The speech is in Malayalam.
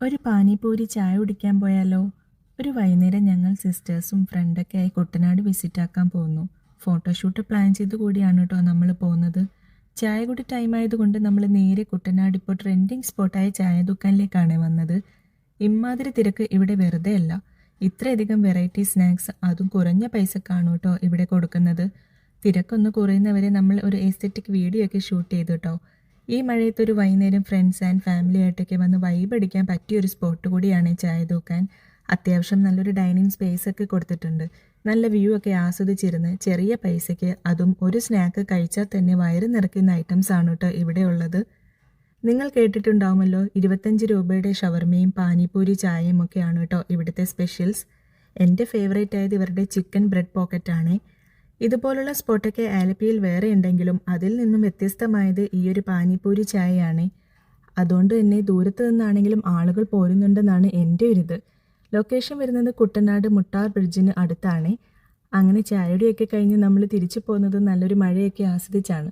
ഒരു പാനിപൂരി ചായ കുടിക്കാൻ പോയാലോ? ഒരു വൈകുന്നേരം ഞങ്ങൾ സിസ്റ്റേഴ്സും ഫ്രണ്ടൊക്കെ ആയി കുട്ടനാട് വിസിറ്റ് ആക്കാൻ പോകുന്നു ഫോട്ടോഷൂട്ട് പ്ലാൻ ചെയ്ത് കൂടിയാണ് കേട്ടോ നമ്മൾ പോകുന്നത് ചായ കൂടി ടൈം ആയതുകൊണ്ട് നമ്മൾ നേരെ കുട്ടനാട് ഇപ്പോൾ ട്രെൻഡിങ് സ്പോട്ടായ ചായ ദുക്കാനിലേക്കാണ് വന്നത്. ഇമ്മാതിരി തിരക്ക് ഇവിടെ വെറുതെ അല്ല. ഇത്രയധികം വെറൈറ്റി സ്നാക്സ് അതും കുറഞ്ഞ പൈസക്കാണ് കേട്ടോ ഇവിടെ കൊടുക്കുന്നത്? തിരക്കൊന്ന് കുറയുന്നവരെ നമ്മൾ ഒരു എസ്തെറ്റിക് വീഡിയോ ഒക്കെ ഷൂട്ട് ചെയ്തു കേട്ടോ ഈ മഴയത്ത് ഒരു വൈകുന്നേരം ഫ്രണ്ട്സ് ആൻഡ് ഫാമിലി ആയിട്ടൊക്കെ വന്ന് വൈബ് അടിക്കാൻ പറ്റിയ ഒരു സ്പോട്ട് കൂടിയാണ് ചായ തൂക്കാൻ. അത്യാവശ്യം നല്ലൊരു ഡൈനിങ് സ്പേസ് ഒക്കെ കൊടുത്തിട്ടുണ്ട്. നല്ല വ്യൂ ഒക്കെ ആസ്വദിച്ചിരുന്ന് ചെറിയ പൈസയ്ക്ക് അതും ഒരു സ്നാക്ക് കഴിച്ചാൽ തന്നെ വയറ് നിറയ്ക്കുന്ന ഐറ്റംസ് ആണ് കേട്ടോ ഇവിടെ ഉള്ളത്. നിങ്ങൾ കേട്ടിട്ടുണ്ടാവുമല്ലോ ഇരുപത്തഞ്ച് രൂപയുടെ ഷവർമയും പാനിപൂരി ചായയും ഒക്കെയാണ് കേട്ടോ ഇവിടുത്തെ സ്പെഷ്യൽസ് എന്റെ ഫേവറേറ്റ് ആയത് ഇവരുടെ ചിക്കൻ ബ്രെഡ് പോക്കറ്റ് ആണ്. ഇതുപോലുള്ള സ്പോട്ടൊക്കെ ആലപ്പിയിൽ വേറെ ഉണ്ടെങ്കിലും അതിൽ നിന്നും വ്യത്യസ്തമായത് ഈ ഒരു പാനിപ്പൂരി ചായയാണ്. അതുകൊണ്ട് തന്നെ ദൂരത്ത് നിന്നാണെങ്കിലും ആളുകൾ പോരുന്നുണ്ടെന്നാണ് എന്റെ ഒരു ഇത് ലൊക്കേഷൻ വരുന്നത് കുട്ടനാട് മുട്ടാർ ബ്രിഡ്ജിന് അടുത്താണ്. അങ്ങനെ ചായയുടെയൊക്കെ കഴിഞ്ഞ് നമ്മൾ തിരിച്ചു പോകുന്നത് നല്ലൊരു മഴയൊക്കെ ആസ്വദിച്ചാണ്.